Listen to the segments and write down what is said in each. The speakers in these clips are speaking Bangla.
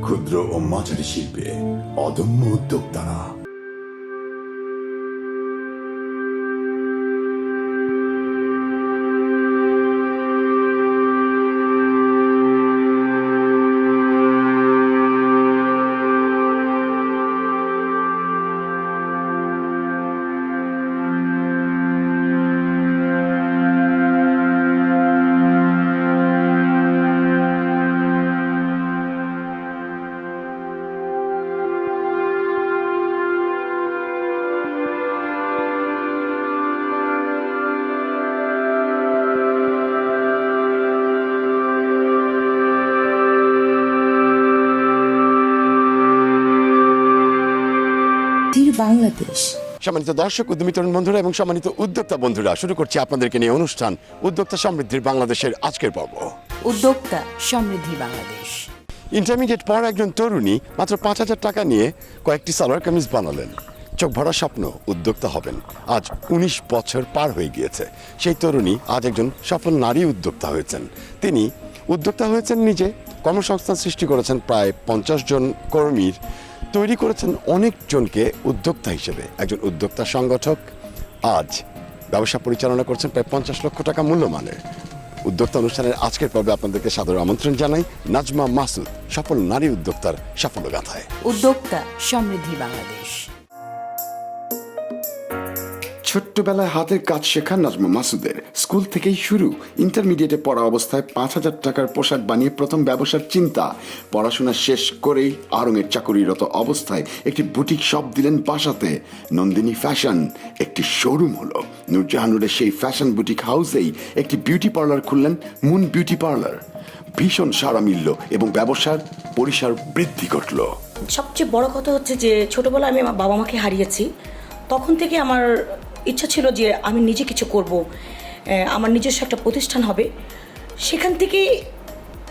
ক্ষুদ্র ও মাঝারি শিল্পে অদম্য উদ্যোক্তারা বাংলাদেশ। সম্মানিত দর্শক উদ্যমী তরুণ বন্ধুরা এবং সম্মানিত উদ্যোক্তা বন্ধুরা শুরু করছি আপনাদেরকে নিয়ে অনুষ্ঠান উদ্যোক্তা সমৃদ্ধির বাংলাদেশের আজকের পর্ব। উদ্যোক্তা সমৃদ্ধি বাংলাদেশ। ইন্টারমিডিয়েট পর একজন তরুণী মাত্র পাঁচ হাজার টাকা নিয়ে কয়েকটি সালোয়ার কামিজ বানালেন। চোখ ভরা স্বপ্ন উদ্যোক্তা হবেন। আজ উনিশ বছর পার হয়ে গিয়েছে। সেই তরুণী আজ একজন সফল নারী উদ্যোক্তা হয়েছেন। তিনি উদ্যোক্তা হয়েছেন নিজে। কর্মসংস্থান সৃষ্টি করেছেন প্রায় পঞ্চাশ জন কর্মীর তৈরি করেছেন অনেকজনকে উদ্যোক্তা হিসেবে। একজন উদ্যোক্তা সংগঠক আজ ব্যবসা পরিচালনা করছেন প্রায় পঞ্চাশ লক্ষ টাকা মূল্যমানের। উদ্যোক্তা অনুষ্ঠানের আজকের পর্বে আপনাদেরকে সাদর আমন্ত্রণ জানাই। নাজমা মাসুদ, সফল নারী উদ্যোক্তার সাফল্য গাথায় উদ্যোক্তা সমৃদ্ধি বাংলাদেশ। ছোট্টবেলায় হাতের কাজ শেখা নাজমা মাসুদের। স্কুল থেকেই শুরু। ইন্টারমিডিয়েটে পড়া অবস্থায় পাঁচ হাজার টাকার পোশাক বানিয়ে প্রথম ব্যবসার চিন্তা। পড়াশোনা শেষ করেই আরঙের চাকরিরত অবস্থায় একটি বুটিক শপ দিলেন বাসাতে। নন্দিনী ফ্যাশন একটি শোরুম হলো। নূরজাহানুরের সেই ফ্যাশন বুটিক হাউসেই একটি বিউটি পার্লার খুললেন মুন বিউটি পার্লার। ভীষণ সাড়া মিলল এবং ব্যবসার পরিসর বৃদ্ধি ঘটলো। সবচেয়ে বড় কথা হচ্ছে যে, ছোটবেলায় আমি আমার বাবা মাকে হারিয়েছি। তখন থেকে আমার ইচ্ছা ছিল যে আমি নিজে কিছু করব। আমার নিজস্ব একটা প্রতিষ্ঠান হবে। সেখান থেকে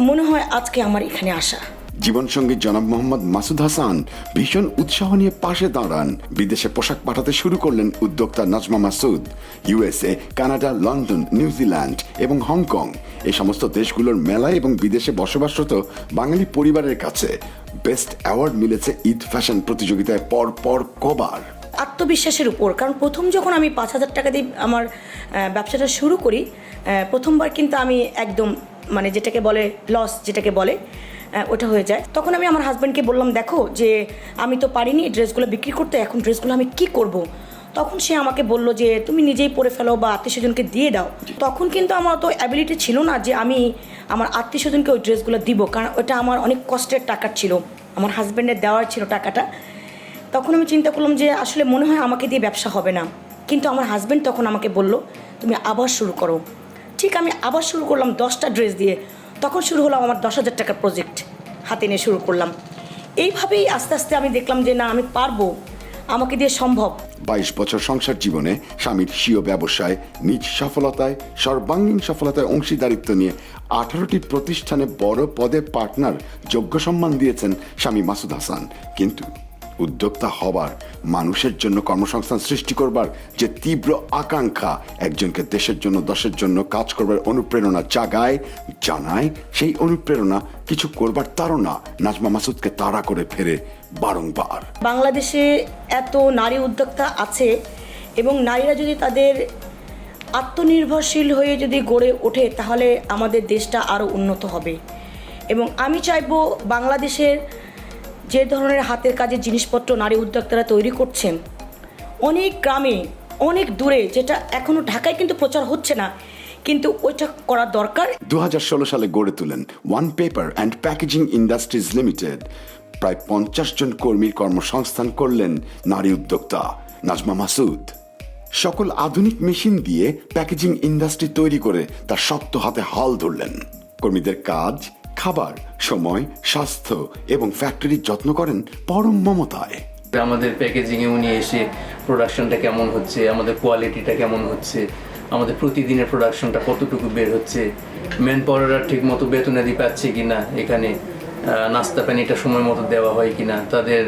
মনে হয় আজকে আমার এখানে আসা। জীবনসঙ্গী জনাব মোহাম্মদ মাসুদ হাসান ভীষণ উৎসাহ নিয়ে পাশে দাঁড়ান। বিদেশে পোশাক পাঠাতে শুরু করলেন উদ্যোক্তা Nazma Masud. USA, Canada, London New Zealand এবং হংকং। এই সমস্ত দেশগুলোর মেলায় এবং বিদেশে বসবাসরত বাঙালি পরিবারের কাছে বেস্ট অ্যাওয়ার্ড মিলেছে ঈদ ফ্যাশন প্রতিযোগিতায় পর পর কবার। আত্মবিশ্বাসের উপর। কারণ প্রথম যখন আমি পাঁচ হাজার টাকা দিয়ে আমার ব্যবসাটা শুরু করি প্রথমবার কিন্তু আমি একদম মানে যেটাকে বলে লস যেটাকে বলে ওটা হয়ে যায়। তখন আমি আমার হাজব্যান্ডকে বললাম, দেখো যে আমি তো পারিনি এই ড্রেসগুলো বিক্রি করতে, এখন ড্রেসগুলো আমি কি করব। তখন সে আমাকে বলল যে, তুমি নিজেই পরে ফেলো বা আত্মীয় স্বজনকে দিয়ে দাও। তখন কিন্তু আমার তো অ্যাবিলিটি ছিল না যে আমি আমার আত্মীয় স্বজনকে ওই ড্রেসগুলো দিব, কারণ ওটা আমার অনেক কষ্টের টাকা ছিল। আমার হাজব্যান্ডের দেওয়ার ছিল টাকাটা। তখন আমি চিন্তা করলাম যে আসলে মনে হয় আমাকে দিয়ে ব্যবসা হবে না। কিন্তু আমার হাজব্যান্ড তখন আমাকে বলল, তুমি আবার শুরু করো। ঠিক আমি আবার শুরু করলাম দশটা ড্রেস দিয়ে। তখন শুরু হলো আমার দশ হাজার টাকার প্রজেক্ট হাতে নিয়ে শুরু করলাম। এইভাবেই আস্তে আস্তে আমি দেখলাম যে না, আমি পারব। আমাকে দিয়ে সম্ভব। বাইশ বছর সংসার জীবনে স্বামীর স্বীয় ব্যবসায়, নিজ সফলতায়, সর্বাঙ্গীন সফলতায় অংশীদারিত্ব নিয়ে আঠারোটি প্রতিষ্ঠানে বড় পদে পার্টনার যোগ্য সম্মান দিয়েছেন স্বামী মাসুদ হাসান। কিন্তু উদ্যোক্তা হবার, মানুষের জন্য কর্মসংস্থান সৃষ্টি করবার যে তীব্র আকাঙ্ক্ষা একজনকে দেশের জন্য, দশের জন্য কাজ করবার অনুপ্রেরণা জাগায়, জানায়, সেই অনুপ্রেরণা কিছু করবার তারা নাজমা মাসুদকে তাড়া করে ফেরে বারংবার। বাংলাদেশে এত নারী উদ্যোক্তা আছে এবং নারীরা যদি তাদের আত্মনির্ভরশীল হয়ে যদি গড়ে ওঠে, তাহলে আমাদের দেশটা আরও উন্নত হবে। এবং আমি চাইব বাংলাদেশের যে ধরনের হাতের কাজের জিনিসপত্র নারী উদ্যোক্তারা তৈরি করছেন, অনেক গ্রামে, অনেক দূরে, যেটা এখনও ঢাকায় কিন্তু প্রচার হচ্ছে না, কিন্তু ওইটা করা দরকার? দু হাজার ষোলো সালে গড়ে তোলেন one paper and packaging industries limited প্রায় পঞ্চাশ জন কর্মীর কর্মসংস্থান করলেন নারী উদ্যোক্তা নাজমা মাসুদ। সকল আধুনিক মেশিন দিয়ে প্যাকেজিং ইন্ডাস্ট্রি তৈরি করে তার শক্ত হাতে হাল ধরলেন। কর্মীদের কাজ খাবার সময় স্বাস্থ্য এবং ফ্যাক্টরির যত্ন করেন পরম মমতায়। আমাদের প্যাকেজিংয়ে উনি এসে প্রোডাকশনটা কেমন হচ্ছে আমাদের কোয়ালিটিটা কেমন হচ্ছে আমাদের প্রতিদিনের প্রোডাকশনটা কতটুকু বের হচ্ছে ম্যান পাওয়াররা ঠিক মতো বেতনাদি পাচ্ছে কিনা এখানে নাস্তা পানিটা সময় মতো দেওয়া হয় কিনা তাদের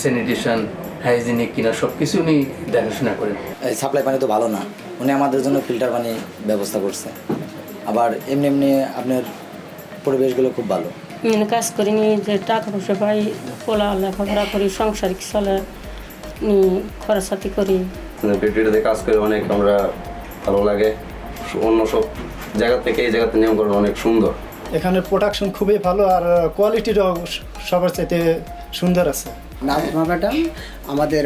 স্যানিটেশন হাইজিনিক কিনা সব কিছু উনি দেখাশোনা করেন। সাপ্লাই পানি তো ভালো না উনি আমাদের জন্য ফিল্টার পানি ব্যবস্থা করছে। আবার এমনি এমনি আপনার পরিবেশগুলো খুব ভালো। কাজ করি নি যে টাকা পয়সা পাই পোলা লেখাপড়া করি সংসার চলে নি খরচাতি করি। পিটিটিতে কাজ করে অনেক আমরা ভালো লাগে। অন্য সব জায়গা থেকে এই জায়গাতে নিয়ম করা অনেক সুন্দর। এখানে প্রোডাকশন খুবই ভালো আর কোয়ালিটিটাও সবার চাইতে সুন্দর আছে। নাজমা ম্যাডাম আমাদের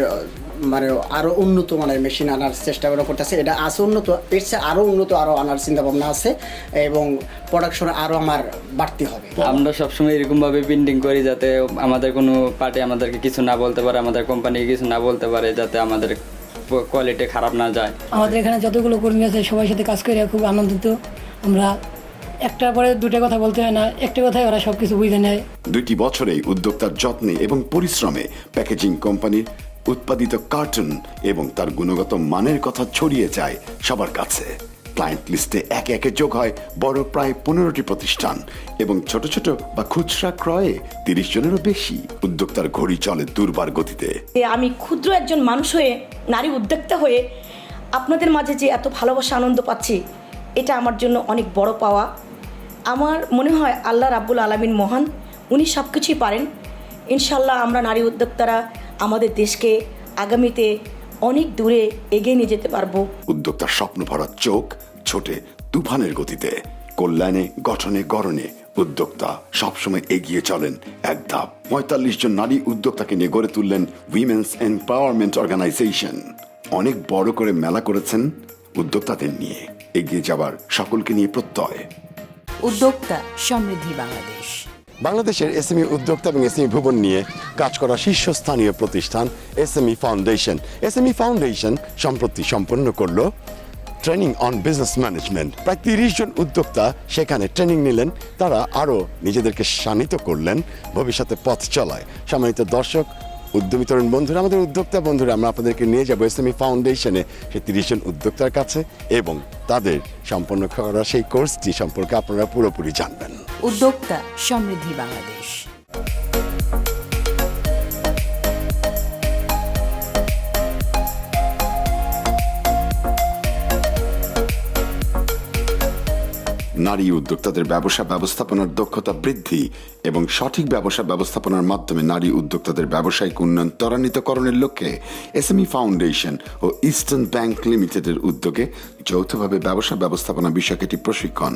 মানে আরও উন্নত মানের মেশিন আনার চেষ্টা করা করতেছে। এটা আছে উন্নত এর চেয়ে আরও উন্নত আরও আনার চিন্তা ভাবনা আছে এবং প্রোডাকশন আরও আমার বাড়তি হবে। আমরা সবসময় এরকমভাবে বিল্ডিং করি যাতে আমাদের কোনো পার্টি আমাদেরকে কিছু না বলতে পারে আমাদের কোম্পানি কিছু না বলতে পারে যাতে আমাদের কোয়ালিটি খারাপ না যায়। আমাদের এখানে যতগুলো কর্মী আছে সবার সাথে কাজ করে খুব আনন্দিত। আমরা একটা পরে দুটা কথা বলতে হয় না একটা কথায় ওরা সব কিছু বুঝে নেয়। দুইটি বছরেই উদ্যোক্তার যত্নে এবং পরিশ্রমে প্যাকেজিং কোম্পানির উৎপাদিত কার্টুন এবং তার গুণগত মানের কথা ছড়িয়ে যায় সবার কাছে। ক্লায়েন্ট লিস্টে একে একে যোগ হয় বড় প্রায় পনেরোটি প্রতিষ্ঠান এবং ছোট ছোট বা খুচরা ক্রয়ে তিরিশ জনেরও বেশি উদ্যোক্তার ঘড়ি চলে দুর্বার গতিতে। আমি ক্ষুদ্র একজন মানুষ হয়ে নারী উদ্যোক্তা হয়ে আপনাদের মাঝে যে এত ভালোবাসা আনন্দ পাচ্ছি এটা আমার জন্য অনেক বড় পাওয়া। আমার মনে হয় আল্লাহ রাব্বুল আলমিন মহান, উনি সব কিছুই পারেন। ইনশাল্লাহ আমরা নারী উদ্যোক্তারা আমাদের দেশকে আগামীতে অনেক দূরে এগিয়ে নিয়ে যেতে পারব। উদ্যোক্তার স্বপ্ন ভরা চোখ ছোটে তুফানের গতিতে, কল্যাণে, গঠনে, গড়নে উদ্যোক্তা সবসময় এগিয়ে চলেন এক ধাপ। পঁয়তাল্লিশ জন নারী উদ্যোক্তাকে নিয়ে গড়ে তুললেন উইমেন্স এম্পাওয়ারমেন্ট অর্গানাইজেশন অনেক বড় করে মেলা করেছেন উদ্যোক্তাদের নিয়ে। এগিয়ে যাবার সকলকে নিয়ে প্রত্যয়। উদ্যোক্তা সমৃদ্ধি বাংলাদেশ। বাংলাদেশের এসএমই উদ্যোক্তা এবং এসএমই ভুবন নিয়ে কাজ করা শীর্ষস্থানীয় প্রতিষ্ঠান এসএমই ফাউন্ডেশন। এসএমই ফাউন্ডেশন সম্প্রতি সম্পন্ন করল ট্রেনিং অন বিজনেস ম্যানেজমেন্ট। প্রায় তিরিশ জন উদ্যোক্তা সেখানে ট্রেনিং নিলেন। তারা আরও নিজেদেরকে শানিত করলেন। ভবিষ্যতে পথ চলায়। সম্মানিত দর্শক উদ্যমী তরুণ বন্ধুরা, আমাদের উদ্যোক্তা বন্ধুরা, আমরা আপনাদেরকে নিয়ে যাব এসএমই ফাউন্ডেশনে সেই তিরিশজন উদ্যোক্তার কাছে এবং তাদের সম্পন্ন করা সেই কোর্সটি সম্পর্কে আপনারা পুরোপুরি জানবেন। উদ্যোক্তা সমৃদ্ধি বাংলাদেশ। নারী উদ্যোক্তাদের ব্যবসা ব্যবস্থাপনার দক্ষতা বৃদ্ধি এবং সঠিক ব্যবসা ব্যবস্থাপনার মাধ্যমে নারী উদ্যোক্তাদের ব্যবসায়িক উন্নয়ন ত্বরান্বিতকরণের লক্ষ্যে এসএমই ফাউন্ডেশন ও ইস্টার্ন ব্যাংক লিমিটেডের উদ্যোগে যৌথভাবে ব্যবসা ব্যবস্থাপনা বিষয়ক একটি প্রশিক্ষণ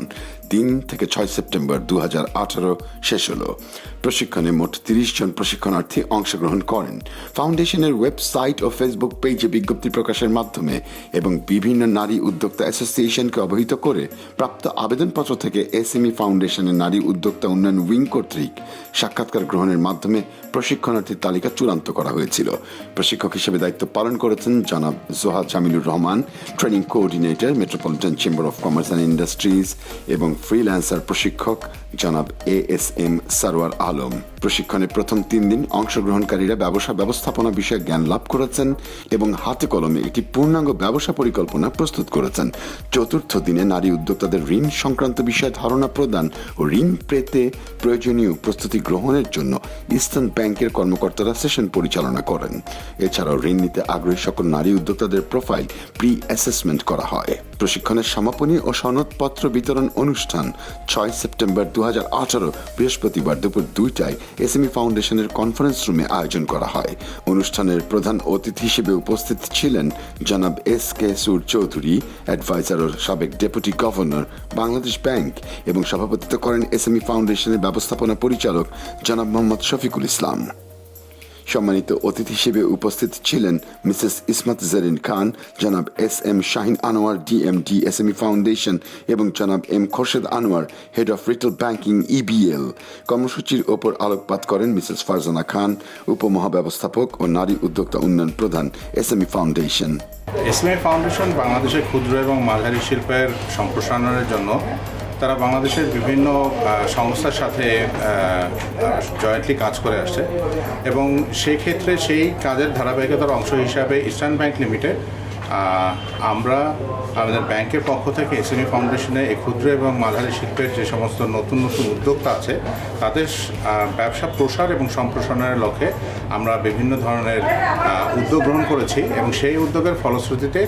তিন থেকে ছয় সেপ্টেম্বর দু হাজার আঠারো শেষ হলো। প্রশিক্ষণে মোট তিরিশ জন প্রশিক্ষণার্থী অংশগ্রহণ করেন। ফাউন্ডেশনের ওয়েবসাইট ও ফেসবুক পেজে বিজ্ঞপ্তি প্রকাশের মাধ্যমে এবং বিভিন্ন নারী উদ্যোক্তা অ্যাসোসিয়েশনকে অবহিত করে প্রাপ্ত আবেদনপত্র থেকে এসএমই ফাউন্ডেশনের নারী উদ্যোক্তা উন্নয়ন উইং কর্তৃক সাক্ষাৎকার গ্রহণের মাধ্যমে প্রশিক্ষণার্থীর তালিকা চূড়ান্ত করা হয়েছিল। প্রশিক্ষক হিসেবে দায়িত্ব পালন করেছেন জনাব Joha Jamilur Rahman, training coordinator, metropolitan chamber of commerce and industries এবং ফ্রিল্যান্সার প্রশিক্ষক জনাব A S M Sarowar Alam. প্রশিক্ষণের প্রথম তিন দিন অংশগ্রহণকারীরা ব্যবসা ব্যবস্থাপনা বিষয়ে জ্ঞান লাভ করেছেন এবং হাতে কলমে একটি পূর্ণাঙ্গ ব্যবসা পরিকল্পনা প্রস্তুত করেছেন। চতুর্থ দিনে নারী উদ্যোক্তাদের ঋণ সংক্রান্ত বিষয়ে ধারণা প্রদান ও ঋণ পেতে প্রয়োজনীয় প্রস্তুতি গ্রহণের জন্য ইস্টার্ন ব্যাংকের কর্মকর্তারা সেশন পরিচালনা করেন। এছাড়াও ঋণ নিতে আগ্রহী সকল নারী উদ্যোক্তাদের প্রোফাইল প্রি অ্যাসেসমেন্ট করা হয়। প্রশিক্ষণের সমাপনী ও সনদপত্র বিতরণ অনুষ্ঠান ছয় সেপ্টেম্বর দু আঠারো, বৃহস্পতিবার দুপুর দুইটায় এসএমই ফাউন্ডেশনের কনফারেন্স রুমে আয়োজন করা হয়। অনুষ্ঠানের প্রধান অতিথি হিসেবে উপস্থিত ছিলেন জনাব এস কে সুর চৌধুরী অ্যাডভাইজার ও সাবেক ডেপুটি গভর্নর, বাংলাদেশ ব্যাংক এবং সভাপতিত্ব করেন এসএমই ফাউন্ডেশনের ব্যবস্থাপনা পরিচালক জনাব মোহাম্মদ শফিকুল ইসলাম। সম্মানিত অতিথি হিসেবে উপস্থিত ছিলেন মিসেস ইসমাত জরিন খান, জনাব S M Shahin Anwar, D M DMD SME foundation এবং জনাব M Khorshed Anwar head of retail banking EBL কর্মসূচির ওপর আলোকপাত করেন মিসেস ফারজানা খান, উপমহাব্যবস্থাপক ও নারী উদ্যোক্তা উন্নয়ন প্রধান এসএমই ফাউন্ডেশন। এসএমআই ফাউন্ডেশন বাংলাদেশের ক্ষুদ্র এবং মাঝারি শিল্পের সম্প্রসারণের জন্য তারা বাংলাদেশের বিভিন্ন সংস্থার সাথে জয়েন্টলি কাজ করে আসছে। এবং সেক্ষেত্রে সেই কাজের ধারাবাহিকতার অংশ হিসাবে ইস্টার্ন ব্যাংক লিমিটেড আমরা আমাদের ব্যাংকের পক্ষ থেকে এসএমই ফাউন্ডেশনে এই ক্ষুদ্র এবং মাঝারি শিল্পের যে সমস্ত নতুন নতুন উদ্যোক্তা আছে, তাদের ব্যবসা প্রসার এবং সম্প্রসারণের লক্ষ্যে আমরা বিভিন্ন ধরনের উদ্যোগ গ্রহণ করেছি এবং সেই উদ্যোগের ফলশ্রুতিতে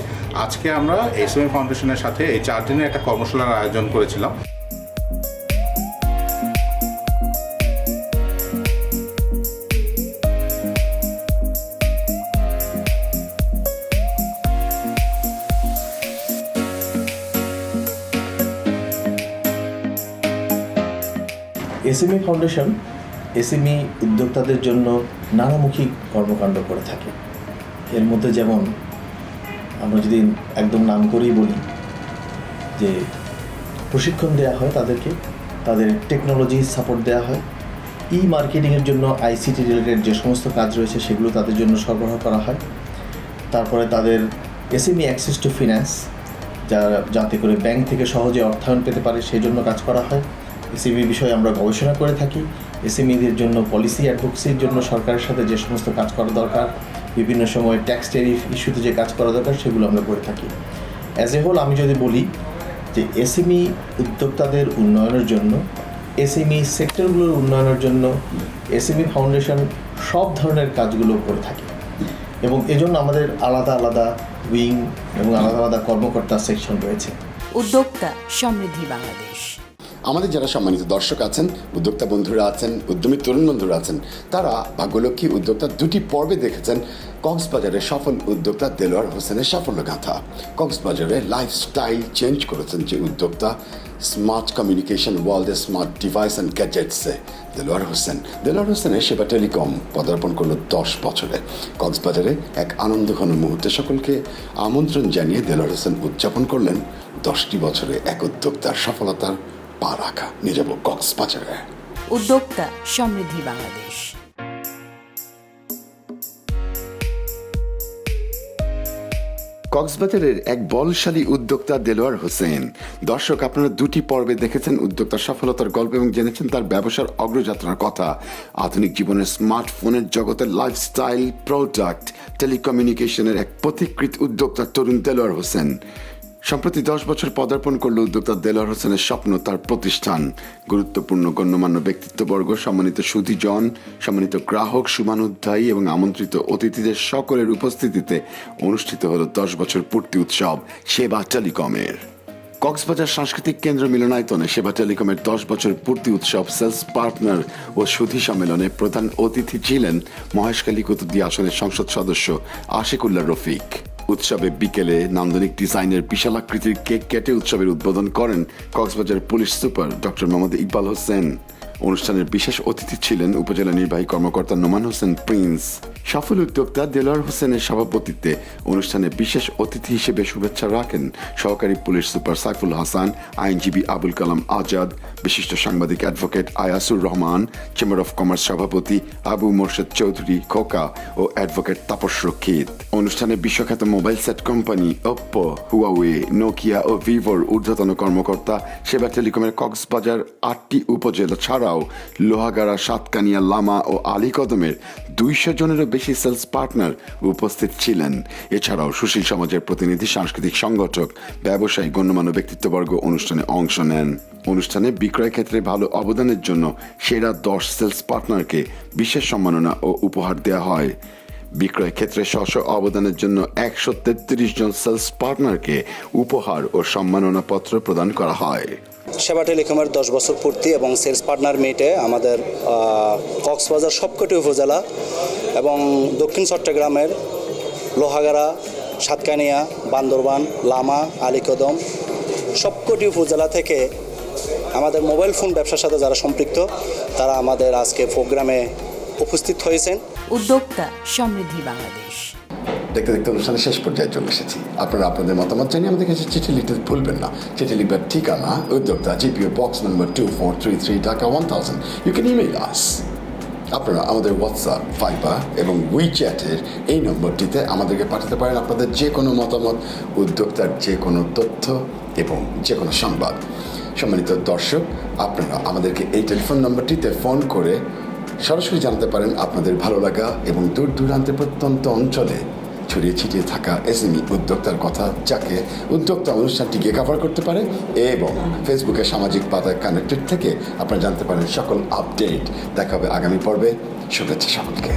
আজকে আমরা এসএমই ফাউন্ডেশনের সাথে এই চার দিনের একটা কর্মশালার আয়োজন করেছিলাম। এসএমই ফাউন্ডেশন এসএমই উদ্যোক্তাদের জন্য নানামুখী কর্মকাণ্ড করে থাকে। এর মধ্যে যেমন আমরা যদি একদম নাম করেই বলি যে প্রশিক্ষণ দেওয়া হয় তাদেরকে, তাদের টেকনোলজি সাপোর্ট দেওয়া হয়। ই মার্কেটিংয়ের জন্য আইসিটি রিলেটেড যে সমস্ত কাজ রয়েছে সেগুলো তাদের জন্য সরবরাহ করা হয়। তারপরে তাদের এসএমই অ্যাক্সেস টু ফিন্যান্স যা যাতে করে ব্যাংক থেকে সহজে অর্থায়ন পেতে পারে, সেই জন্য কাজ করা হয়। এসএমই বিষয়ে আমরা গবেষণা করে থাকি। এসএমইদের জন্য পলিসি অ্যাডভোকেসির জন্য সরকারের সাথে যে সমস্ত কাজ করা দরকার, বিভিন্ন সময় ট্যাক্স টেরিফ ইস্যুতে যে কাজ করা দরকার, সেগুলো আমরা করে থাকি। অ্যাজ এ হোল আমি যদি বলি যে এসএমই উদ্যোক্তাদের উন্নয়নের জন্য, এসএমই সেক্টরগুলোর উন্নয়নের জন্য এসএমই ফাউন্ডেশন সব ধরনের কাজগুলো করে থাকে। এবং এজন্য আমাদের আলাদা আলাদা উইং এবং আলাদা আলাদা কর্মকর্তা সেকশন রয়েছে। উদ্যোক্তা সমৃদ্ধি বাংলাদেশ। আমাদের যারা সম্মানিত দর্শক আছেন, উদ্যোক্তা বন্ধুরা আছেন, উদ্যমী তরুণ বন্ধুরা আছেন, তারা ভাগ্যলক্ষ্মী উদ্যোক্তা দুটি পর্বে দেখেছেন, কক্সবাজারের সফল উদ্যোক্তা দেলোয়ার হোসেনের সাফল্য গাঁথা কক্সবাজারে লাইফস্টাইল চেঞ্জ করেছেন যে উদ্যোক্তা স্মার্ট কমিউনিকেশন ওয়ার্ল্ডের স্মার্ট ডিভাইস অ্যান্ড গ্যাজেটসে দেলোয়ার হোসেন। দেলোয়ার হোসেনের সেবা টেলিকম পদার্পণ করল দশ বছরে। কক্সবাজারে এক আনন্দঘন মুহূর্তে সকলকে আমন্ত্রণ জানিয়ে দেলোয়ার হোসেন উদযাপন করলেন দশটি বছরে এক উদ্যোক্তার সফলতার পা রাখা নিয়ে যাব কক্সবাজারে উদ্যোক্তা সমৃদ্ধি বাংলাদেশ। কক্সবাজারের এক বলশালী উদ্যোক্তা দেলোয়ার হোসেন। দর্শক আপনারা দুটি পর্বে দেখেছেন উদ্যোক্তার সফলতার গল্প এবং জেনেছেন তার ব্যবসার অগ্রযাত্রার কথা। আধুনিক জীবনের স্মার্টফোনের জগতের লাইফস্টাইল প্রোডাক্ট টেলিকমিউনিকেশনের এক পথিকৃত উদ্যোক্তা তরুণ দেলোয়ার হোসেন। সম্প্রতি দশ বছর পদার্পণ করল উদ্যোক্তা দেলোয়ার হোসেনের স্বপ্ন, তার প্রতিষ্ঠান। গুরুত্বপূর্ণ গণ্যমান্য ব্যক্তিত্ববর্গ, সম্মানিত সুধীজন, সম্মানিত গ্রাহক, সুমানুধ্যায়ী এবং আমন্ত্রিত অতিথিদের সকলের উপস্থিতিতে অনুষ্ঠিত হল দশ বছর পূর্তি উৎসব সেবা টেলিকমের। কক্সবাজার সাংস্কৃতিক কেন্দ্র মিলনায়তনে সেবা টেলিকমের দশ বছর পূর্তি উৎসব সেলস পার্টনার ও সুধী সম্মেলনে প্রধান অতিথি ছিলেন মহেশখালী কুতুদ্দি আসনের সংসদ সদস্য আশিকুল্লাহ রফিক। উৎসবে বিকেলে নান্দনিক ডিজাইনের বিশালাকৃতির কেক কেটে উৎসবের উদ্বোধন করেন Cox's Bazar police super doctor Mohammad Iqbal Hossain. অনুষ্ঠানের বিশেষ অতিথি ছিলেন উপজেলা নির্বাহী কর্মকর্তা নোমান হোসেন প্রিন্স। সফল উদ্যোক্তা দেলোয়ার হোসেনের সভাপতিত্বে অনুষ্ঠানে বিশেষ অতিথি হিসেবে শুভেচ্ছা রাখেন সহকারী পুলিশ সুপার সাইফুল হাসান, আইনজীবী আবুল কালাম আজাদ, বিশিষ্ট সাংবাদিক advocate Ayasur Rahman, chamber of commerce সভাপতি আবু মোর্শেদ চৌধুরী খোকা ও অ্যাডভোকেট তাপস রক্ষিত। অনুষ্ঠানে বিশ্বখ্যাত mobile set company Oppo Huawei Nokia ও ভিভোর ঊর্ধ্বতন কর্মকর্তা, সেবা টেলিকমের কক্সবাজার আটটি উপজেলা ছাড়াও লোহাগাড়া, সাতকানিয়া, লামা ও আলীকদমের দুইশো জনেরও বেশি সেলস পার্টনার উপস্থিত ছিলেন। এছাড়াও সুশীল সমাজের প্রতিনিধি, সাংস্কৃতিক সংগঠক, ব্যবসায়ী, গণ্যমান্য ব্যক্তিত্ববর্গ অনুষ্ঠানে অংশ নেন। অনুষ্ঠানে বিক্রয় ক্ষেত্রে ভালো অবদানের জন্য সেরা দশ সেলস পার্টনারকে বিশেষ সম্মাননা ও উপহার দেওয়া হয়। বিক্রয় ক্ষেত্রে স্ব স্ব অবদানের জন্য একশো তেত্রিশ জন সেলস পার্টনারকে উপহার ও সম্মাননা পত্র প্রদান করা হয়। সেবা টেলিকমের দশ বছর পূর্তি এবং সেলস পার্টনার মিটে আমাদের কক্সবাজার সবকটি উপজেলা এবং দক্ষিণ চট্টগ্রামের লোহাগাড়া সাতকানিয়া বান্দরবান লামা আলীকদম সবকটি উপজেলা থেকে আমাদের মোবাইল ফোন ব্যবসার সাথে যারা সম্পৃক্ত তারা আমাদের আজকে প্রোগ্রামে উপস্থিত হয়েছেন। উদ্যোক্তা সমৃদ্ধি বাংলাদেশ। দেখতে দেখতে অনুষ্ঠানের শেষ পর্যায়ে চলে এসেছি। আপনারা আপনাদের মতামত জানিয়ে আমাদের কাছে চিঠি লিখতে ভুলবেন না। চিঠি লিখবার ঠিকানা উদ্যোক্তা GPO box number two four three three Dhaka one thousand you can email us আপনারা আমাদের হোয়াটসঅ্যাপ ফাইবার এবং উইচ্যাটের এই নম্বরটিতে আমাদেরকে পাঠাতে পারেন আপনাদের যে কোনো মতামত, উদ্যোক্তার যে কোনো তথ্য এবং যে কোনো সংবাদ। সম্মানিত দর্শক, আপনারা আমাদেরকে এই টেলিফোন নম্বরটিতে ফোন করে সরাসরি জানতে পারেন আপনাদের ভালো লাগা এবং দূর দূরান্তে প্রত্যন্ত অঞ্চলে ছড়িয়ে ছিটিয়ে থাকা এসএমই উদ্যোক্তার কথা, যাকে উদ্যোক্তা অনুষ্ঠানটিকে কাভার করতে পারে এবং ফেসবুকে সামাজিক পাতায় কানেক্টেড থেকে আপনারা জানতে পারেন সকল আপডেট দেখা হবে আগামী পর্বে। শুভেচ্ছা সকলকে।